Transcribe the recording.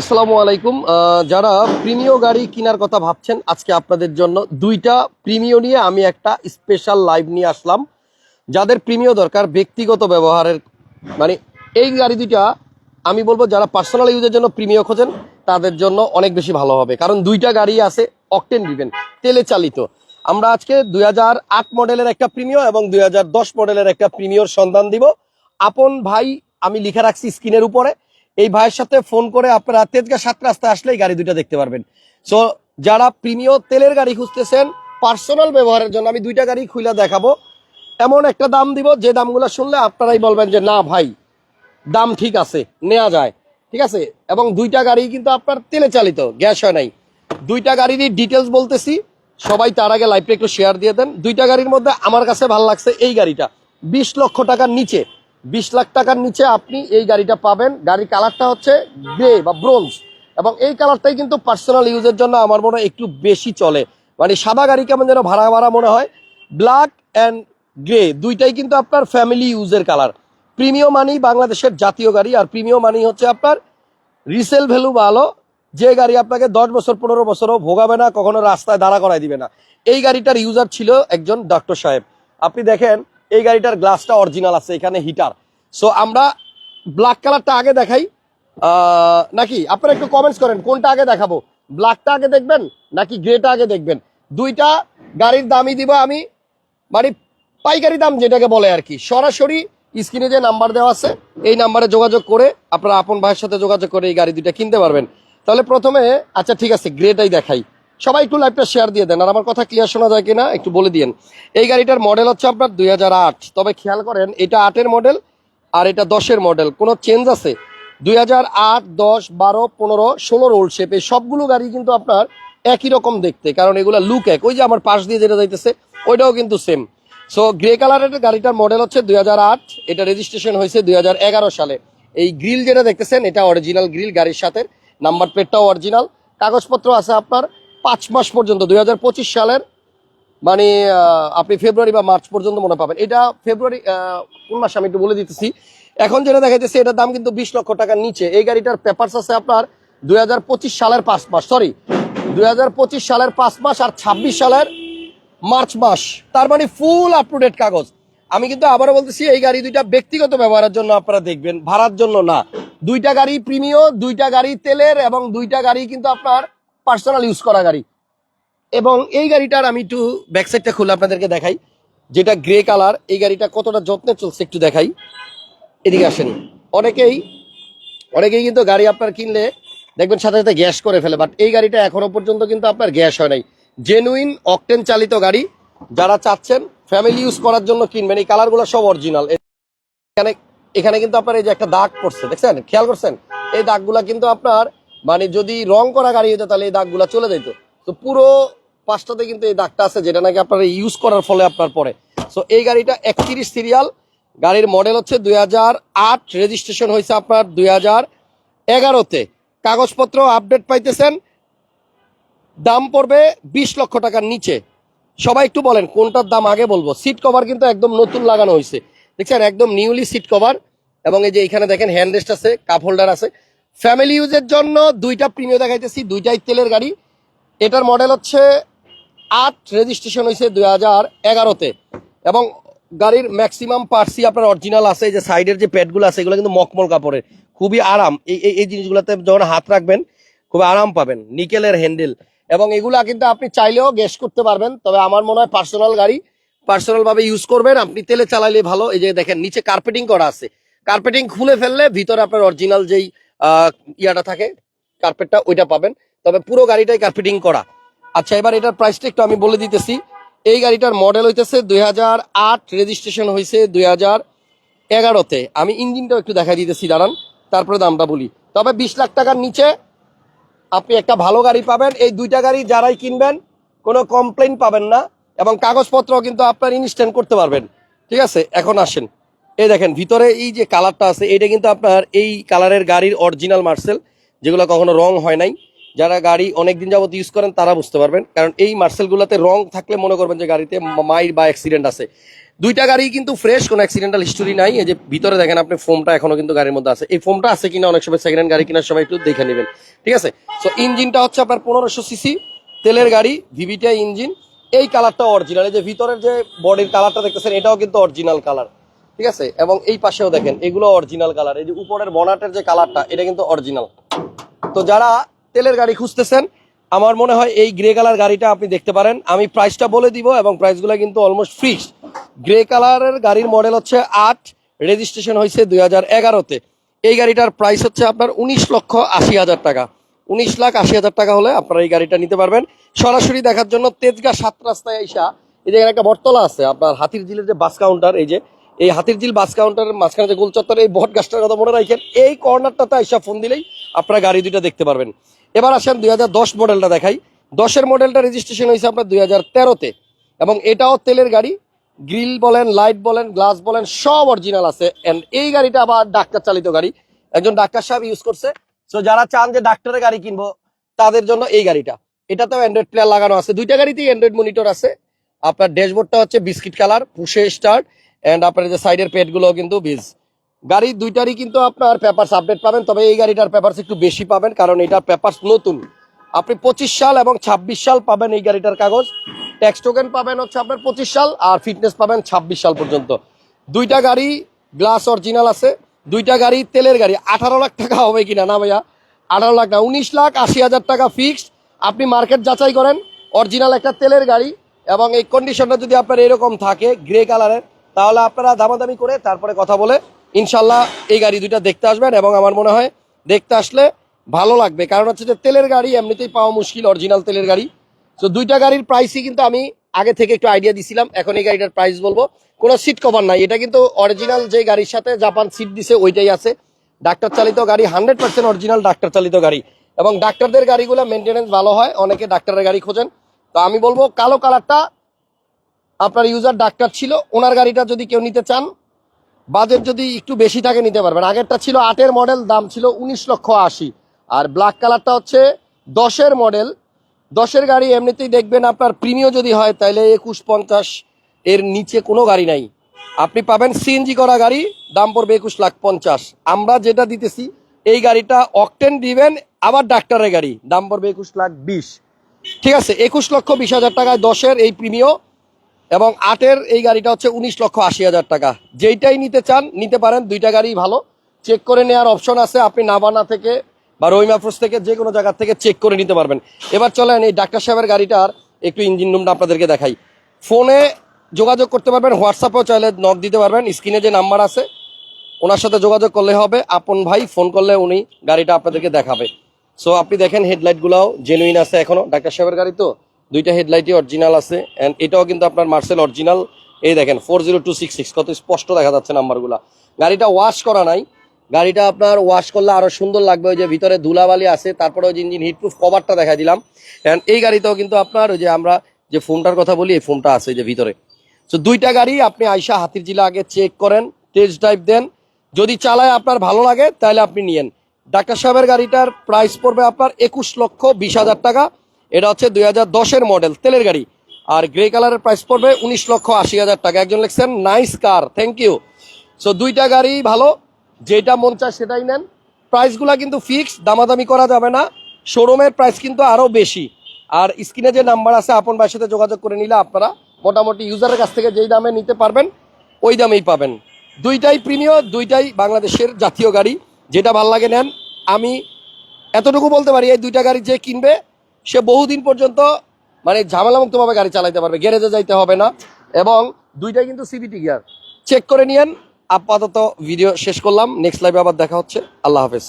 আসসালামু আলাইকুম। যারা প্রিমিয় গাড়ি কেনার কথা ভাবছেন, আজকে আপনাদের জন্য দুইটা প্রিমিয় নিয়ে আমি একটা স্পেশাল লাইভ নিয়ে আসলাম। যাদের প্রিমিয় দরকার, ব্যক্তিগত ব্যবহারের মানে এই গাড়ি দুইটা আমি বলব যারা পার্সোনাল ইউজের জন্য প্রিমিয় খোঁজেন, তাদের জন্য অনেক বেশি ভালো হবে। কারণ দুইটা গাড়ি আছে অকটেন ডিভেন তেলে চালিত। আমরা আজকে দুই হাজার আট মডেলের একটা প্রিমিয় এবং দুই হাজার দশ মডেলের একটা প্রিমিয়র সন্ধান দিব। আপন ভাই, আমি লিখে রাখছি স্ক্রিনের উপরে। এই ভাইয়ের সাথে ফোন করে আপনারা তেজগা সাত রাস্তায় আসলে এই গাড়ি দুইটা দেখতে পারবেন। সো যারা প্রিমিয় তেলের গাড়ি খুঁজতেছেন পার্সোনাল ব্যবহারের জন্য আমি দুইটা গাড়ি খুলে দেখাবো। এমন একটা দাম দিব, যে দামগুলো শুনলে আপনারাই বলবেন যে, না ভাই, দাম ঠিক আছে নেওয়া যায়। ঠিক আছে? এবং দুইটা গাড়ি কিন্তু আপনার তেলে চালিত, গ্যাস হয় নাই। দুইটা গাড়িরই ডিটেলস বলতেছি, সবাই তার আগে লাইভটা একটু শেয়ার দিয়ে দেন। দুইটা গাড়ির মধ্যে আমার কাছে ভালো লাগছে এই গাড়িটা, বিশ লক্ষ টাকার নিচে। বিশ লাখ টাকার নিচে আপনি এই গাড়িটা পাবেন। গাড়ির কালারটা হচ্ছে গ্রে বা ব্রোঞ্জ। এবং এই কালারটাই কিন্তু পার্সোনাল ইউজের জন্য আমার মনে হয় একটু বেশি চলে। মানে সাদা গাড়ি কেমন যেন ভাড়া ভাড়া মনে হয়। ব্ল্যাক অ্যান্ড গ্রে, দুইটাই কিন্তু আপনার ফ্যামিলি ইউজের কালার প্রিমিয় মানি বাংলাদেশের জাতীয় গাড়ি, আর প্রিমিয় মানি হচ্ছে আপনার রিসেল ভ্যালু ভালো। যে গাড়ি আপনাকে দশ বছর, পনেরো বছরও ভোগাবে না, কখনো রাস্তায় দাঁড়া করাই দিবে না। এই গাড়িটার ইউজার ছিল একজন ডক্টর সাহেব। আপনি দেখেন এই গাড়িটার গ্লাসটা অরিজিনাল আছে, এখানে হিটার সো আমরা ব্ল্যাক কালারটা আগে দেখাই। নাকি? আপনারা একটু কমেন্টস করেন, কোনটা আগে দেখাবো? ব্ল্যাকটা আগে দেখবেন, নাকি গ্রেটা আগে দেখবেন? দুইটা গাড়ির দামই দিব আমি মানে পাইকারি দাম যেটাকে বলে আর কি। সরাসরি স্ক্রিনে যে নাম্বার দেওয়া আছে, এই নাম্বারে যোগাযোগ করে আপনারা আপন ভাইয়ের সাথে যোগাযোগ করে এই গাড়ি দুইটা কিনতে পারবেন। তাহলে প্রথমে আচ্ছা ঠিক আছে গ্রেটাই দেখাই। সবাই একটু লাইভটা শেয়ার দিয়ে দেন। আর আমার কথা ক্লিয়ার শোনা যায় কিনা একটু বলে দিন এই গাড়িটার মডেল হচ্ছে আপনার দুই হাজার আট। তবে খেয়াল করেন, এটা আটের মডেল আর এটা দশের মডেল কোনো চেঞ্জ আছে? দুই হাজার আট, দশ, বারো, পনেরো, ষোলো রোল শেপ এই সবগুলো গাড়ি কিন্তু আপনার একই রকম দেখতে। কারণ এগুলো লুক এক। ওই যে আমার পাশ দিয়ে যেটা যাইতেছে, ওইটাও কিন্তু সেম সো গ্রে কালারের গাড়িটার মডেল হচ্ছে দুই হাজার আট। এটা রেজিস্ট্রেশন হয়েছে দুই হাজার এগারো সালে। এই গ্রিল যেটা দেখতেছেন, এটা অরিজিনাল গ্রিল গাড়ির সাথে। নাম্বার প্লেটটাও অরিজিনাল কাগজপত্র আছে আপনার পাঁচ মাস পর্যন্ত, দুই হাজার পঁচিশ সালের মানে আপনি ফেব্রুয়ারি বা মার্চ পর্যন্ত মনে পাবেন। এটা ফেব্রুয়ারি কোন মাসে আমি একটু বলে দিতেছি। এখন যেটা দেখা যাচ্ছে এটার দাম কিন্তু বিশ লক্ষ টাকার নিচে। এই গাড়িটার পেপারস আছে আপনার দুই সালের পাঁচ মাস সরি দুই সালের পাঁচ মাস আর ছাব্বিশ সালের মার্চ মাস। তার মানে ফুল আপ টু ডেট কাগজ। আমি কিন্তু আবারও বলতেছি, এই গাড়ি দুইটা ব্যক্তিগত ব্যবহারের জন্য আপনারা দেখবেন, ভাড়ার জন্য না। দুইটা গাড়ি প্রিমিয় দুইটা গাড়ি তেলের এবং দুইটা গাড়ি কিন্তু আপনার পার্সোনাল ইউজ করা গাড়ি। এবং এই গাড়িটার আমি একটু ব্যাক সাইডটা খুলে আপনাদেরকে দেখাই। যেটা গ্রে কালার এই গাড়িটা কতটা যত্নে চলছে একটু দেখাই। এদিকে আসেন। অনেকেই অনেকেই কিন্তু গাড়ি আপনার কিনলে দেখবেন সাথে সাথে গ্যাস করে ফেলে বাট এই গাড়িটা এখনও পর্যন্ত কিন্তু আপনার গ্যাস হয় নাই। জেনুইন অকটেন চালিত গাড়ি, যারা চাচ্ছেন ফ্যামিলি ইউজ করার জন্য কিনবেন। এই কালারগুলো সব অরিজিনাল এখানে এখানে কিন্তু আপনার এই যে একটা দাগ পড়ছে, দেখছেন? খেয়াল করছেন? এই দাগগুলা কিন্তু আপনার মানে যদি রং করা গাড়ি হতো তাহলে এই দাগগুলা চলে যেত তো পুরো পাঁচটাতে কিন্তু এই দাগটা আছে যেটা নাকি আপনার ইউজ করার ফলে আপনার পরে সো এই গাড়িটা একত্রিশ সিরিয়াল গাড়ির মডেল হচ্ছে দুই রেজিস্ট্রেশন হয়েছে আপনার দুই হাজার এগারোতে। কাগজপত্র আপডেট পাইতেছেন, দাম পড়বে বিশ লক্ষ টাকার নিচে। সবাই একটু বলেন, কোনটার দাম আগে বলব? সিট কভার কিন্তু একদম নতুন লাগানো হয়েছে। দেখছেন, একদম নিউলি সিট কভার এবং এই যে এখানে দেখেন হ্যান্ড রেস্ট আছে কাপ হোল্ডার আছে। ফ্যামিলি ইউজের জন্য দুইটা প্রিমিয় দেখাইতেছি, দুইটাই তেলের গাড়ি। এটার মডেল হচ্ছে আট রেজিস্ট্রেশন হয়েছে দুই হাজার এগারোতে। এবং গাড়ির ম্যাক্সিমাম পার্সি আপনার অরিজিনাল আছে যে সাইডের যে প্যাডগুলো আছে, এগুলো কিন্তু মকমল কাপড়ের। খুবই আরাম। এই, এই- জিনিসগুলোতে যখন হাত রাখবেন, খুব আরাম পাবেন নিকেলের হ্যান্ডেল এবং এগুলা কিন্তু আপনি চাইলেও গ্যাস করতে পারবেন, তবে আমার মনে হয় পার্সোনাল গাড়ি পার্সোনাল ভাবে ইউজ করবেন। আপনি তেলে চালাইলে ভালো। এই যে দেখেন, নিচে কার্পেটিং করা আছে। কার্পেটিং খুলে ফেললে ভিতরে আপনার অরিজিনাল যেই ইয়াটা থাকে কার্পেটটা ওইটা পাবেন। তবে পুরো গাড়িটাই কার্পেটিং করা। আচ্ছা এবার এটার প্রাইসটা একটু আমি বলে দিতেছি। এই গাড়িটার মডেল হইতেছে দুই হাজার আট রেজিস্ট্রেশন হয়েছে দুই হাজার এগারোতে। আমি ইঞ্জিনটাও একটু দেখা দিতেছি, দাঁড়ান। তারপরে দামটা বলি। তবে বিশ লাখ টাকার নিচে আপনি একটা ভালো গাড়ি পাবেন। এই দুইটা গাড়ি যারাই কিনবেন, কোনো কমপ্লেন পাবেন না। এবং কাগজপত্র কিন্তু আপনার ইনস্ট্যান্ট করতে পারবেন। ঠিক আছে? এখন আসেন। এই দেখেন, ভিতরে এই যে কালারটা আছে এটা কিন্তু আপনার এই কালারের গাড়ির অরিজিনাল মার্সেল যেগুলো কখনো রং হয় নাই। যারা গাড়ি অনেক দিন যাবত ইউজ করেন, তারা বুঝতে পারবেন। কারণ এই মার্সেলগুলোতে রং থাকলে মনে করবেন যে গাড়িতে মাইর বা অ্যাক্সিডেন্ট আছে। দুইটা গাড়ি কিন্তু ফ্রেশ কোনো অ্যাক্সিডেন্টাল হিস্টোরি নাই। এই যে ভিতরে দেখেন আপনি ফোমটা এখনও কিন্তু গাড়ির মধ্যে আছে। এই ফোমটা আছে কিনা অনেক সময় সেকেন্ড হ্যান্ড গাড়ি কেনার সময় একটু দেখে নেবেন। ঠিক আছে? সো ইঞ্জিনটা হচ্ছে আপনার পনেরোশো সিসি তেলের গাড়ি ভিভিটিআই ইঞ্জিন এই কালারটা অরিজিনাল এই যে ভিতরের যে বডির কালারটা দেখতেছেন, এটাও কিন্তু অরিজিনাল কালার ঠিক আছে? এবং এই পাশেও দেখেন, এগুলো অরিজিনাল কালার এই যে উপরের বনাটের যে কালারটা এটা কিন্তু অরিজিনাল তো যারা তেলের গাড়ি খুঁজতেছেন, আমার মনে হয় এই গ্রে কালার গাড়িটা আপনি দেখতে পারেন। আমি প্রাইসটা বলে দিব এবং প্রাইসগুলো কিন্তু অলমোস্ট ফিক্স গ্রে কালারের গাড়ির মডেল হচ্ছে আট রেজিস্ট্রেশন হয়েছে দুই হাজার এগারোতে। এই গাড়িটার প্রাইস হচ্ছে আপনার উনিশ লক্ষ আশি হাজার টাকা। উনিশ লাখ আশি হাজার টাকা হলে আপনারা এই গাড়িটা নিতে পারবেন। সরাসরি দেখার জন্য তেজগা সাত রাস্তায় আইসা, এই যে একটা বটতলা আছে, আপনার হাতির ঝিলের যে বাস কাউন্টার এই যে এই হাতির ঝিল বাস কাউন্টারের মাঝখানে যে গোল চত্বরে এই বট গাছটার কথা মনে রাখেন, এই কর্নারটাতে আইসা ফোন দিলেই আপনারা গাড়ি দুইটা দেখতে পারবেন। এবার আসেন দুই হাজার দশ মডেলটা দেখাই। দশের মডেলটা রেজিস্ট্রেশন হয়েছে আপনার দুই হাজার তেরোতে এবং এটাও তেলের গাড়ি গ্রিল বলেন লাইট বলেন গ্লাস বলেন, সব অরিজিনাল আছে। এন্ড এই গাড়িটা আবার ডাক্তার চালিত গাড়ি। একজন ডাক্তার সাহেব ইউজ করছে। সো যারা চান যে ডাক্তারের গাড়ি কিনবো, তাদের জন্য এই গাড়িটা। এটাতেও অ্যান্ড্রয়েড প্লেয়ার লাগানো আছে। দুইটা গাড়িতেই অ্যান্ড্রয়েড মনিটর আছে। আপনার ড্যাশবোর্ডটা হচ্ছে বিস্কিট কালার পুষে স্টার্ট এন্ড আপনার যে সাইডের পেটগুলো কিন্তু বিজ গাড়ি দুইটারই কিন্তু আপনার পেপারস আপডেট পাবেন, তবে এই গাড়িটার পেপারস একটু বেশি পাবেন, কারণ এটার পেপারস নতুন। আপনি পঁচিশ সাল এবং ছাব্বিশ সাল পাবেন এই গাড়িটার কাগজ। ট্যাক্স টোকেন পাবেন হচ্ছে আপনার পঁচিশ সাল, আর ফিটনেস পাবেন ছাব্বিশ সাল পর্যন্ত। দুইটা গাড়ি গ্লাস অরিজিনাল আছে, দুইটা গাড়ি তেলের গাড়ি। আঠারো লাখ টাকা হবে কিনা, না ভাইয়া? আঠারো লাখ না, উনিশ লাখ আশি হাজার টাকা ফিক্সড আপনি মার্কেট যাচাই করেন অরিজিনাল একটা তেলের গাড়ি এবং এই কন্ডিশনটা যদি আপনার এরকম থাকে গ্রে কালারের তাহলে আপনারা দামাদামি করে তারপরে কথা বলে ইনশাল্লাহ এই গাড়ি দুইটা দেখতে আসবেন এবং আমার মনে হয় দেখতে আসলে ভালো লাগবে। কারণ হচ্ছে যে তেলের গাড়ি এমনিতেই পাওয়া মুশকিল অরিজিনাল তেলের গাড়ি। তো দুইটা গাড়ির প্রাইসই কিন্তু আমি আগে থেকে একটু আইডিয়া দিছিলাম। এখন এই গাড়িটার প্রাইস বলব। কোনো সিট কভার নাই। এটা কিন্তু অরিজিনাল যে গাড়ির সাথে জাপান সিট দিছে, ওইটাই আছে। ডাক্তার চালিত গাড়ি হান্ড্রেড পার্সেন্ট অরিজিনাল ডাক্তার চালিত গাড়ি। এবং ডাক্তারদের গাড়িগুলো মেনটেনেন্স ভালো হয়। অনেকে ডাক্তারের গাড়ি খোঁজেন। তো আমি বলব, কালো কালারটা আপনার ইউজার ডাক্তার ছিল, ওনার গাড়িটা যদি কেউ নিতে চান বাজেট যদি একটু বেশি থাকে নিতে পারবেন। আগেরটা ছিল আটের মডেল দাম ছিল উনিশ লক্ষ আশি। আর ব্ল্যাক কালারটা হচ্ছে দশের মডেল দশের গাড়ি এমনিতেই দেখবেন আপনার প্রিমিয় যদি হয়, তাহলে একুশ পঞ্চাশ এর নিচে কোনো গাড়ি নাই। আপনি পাবেন সিএনজি করা গাড়ি, দাম পড়বে একুশ লাখ পঞ্চাশ। আমরা যেটা দিতেছি, এই গাড়িটা অকটেন দিবেন, আবার ডাক্তারের গাড়ি, দাম পড়বে একুশ লাখ বিশ। ঠিক আছে, একুশ লক্ষ বিশ হাজার টাকায় দশের এই প্রিমিয় এবং আটের এই গাড়িটা হচ্ছে উনিশ লক্ষ আশি হাজার টাকা। যেইটাই নিতে চান, নিতে পারেন, দুইটা গাড়ি ভালো। চেক করে নেওয়ার অপশন আছে, আপনি নাবানা থেকে বা রহিমাফরোজ থেকে যে কোনো জায়গার থেকে চেক করে নিতে পারবেন। এবার চলেন এই ডাক্তার সাহেবের গাড়িটার একটু ইঞ্জিন রুমটা আপনাদেরকে দেখাই। ফোনে যোগাযোগ করতে পারবেন, হোয়াটসঅ্যাপেও চাইলে নক দিতে পারবেন, স্ক্রিনে যে নাম্বার আছে, ওনার সাথে যোগাযোগ করলে হবে। আপন ভাই ফোন করলে উনি গাড়িটা আপনাদেরকে দেখাবে। সো আপনি দেখেন হেডলাইটগুলোও জেনুইন আছে এখনও ডাক্তার সাহেবের গাড়ি তো? দুইটা হেডলাইটই অরিজিনাল আছে অ্যান্ড এটাও কিন্তু আপনার মার্সেল অরিজিনাল এই দেখেন four zero two six six কত স্পষ্ট দেখা যাচ্ছে নাম্বারগুলো। গাড়িটা ওয়াশ করা নাই। গাড়িটা আপনার ওয়াশ করলে আরও সুন্দর লাগবে, ওই যে ভিতরে ধুলাবালি আছে, তারপরে ওই যে ইঞ্জিন হিটপ্রুফ কভারটা দেখা দিলাম। অ্যান্ড এই গাড়িতেও কিন্তু আপনার ওই যে আমরা যে ফোনটার কথা বলি, এই ফোনটা আছে যে ভিতরে। তো দুইটা গাড়ি আপনি আইসা হাতির জিলা আগে চেক করেন টেস্ট ড্রাইভ দেন। যদি চালায় আপনার ভালো লাগে, তাহলে আপনি নিয়েন। ডাক্তার সাহেবের গাড়িটার প্রাইস পড়বে আপনার একুশ লক্ষ বিশ হাজার টাকা। এটা হচ্ছে দুই হাজার দশের মডেল তেলের গাড়ি। আর গ্রে কালারের প্রাইস পড়বে উনিশ লক্ষ আশি হাজার টাকা। একজন লিখছেন nice car thank you so দুইটা গাড়ি ভালো, যেটা মন চায় সেটাই নেন। প্রাইসগুলা কিন্তু ফিক্স দামাদামি করা যাবে না। শোরুমের প্রাইস কিন্তু আরও বেশি। আর স্ক্রিনে যে নাম্বার আছে, আপন ভাইয়ের সাথে যোগাযোগ করে নিলে আপনারা মোটামুটি ইউজারের কাছ থেকে যেই দামে নিতে পারবেন, ওই দামেই পাবেন। দুইটাই প্রিমিয় দুইটাই বাংলাদেশের জাতীয় গাড়ি। যেটা ভালো লাগে নেন, আমি এতটুকু বলতে পারি, এই দুইটা গাড়ি যে কিনবে সে বহুদিন পর্যন্ত মানে ঝামেলামুক্তভাবে গাড়ি চালাইতে পারবে, গ্যারেজে যাইতে হবে না। এবং দুইটাই কিন্তু সিবিটি গিয়ার চেক করে নিয়েন। আপাতত ভিডিও শেষ করলাম। নেক্সট লাইভে আবার দেখা হচ্ছে। আল্লাহ হাফেজ।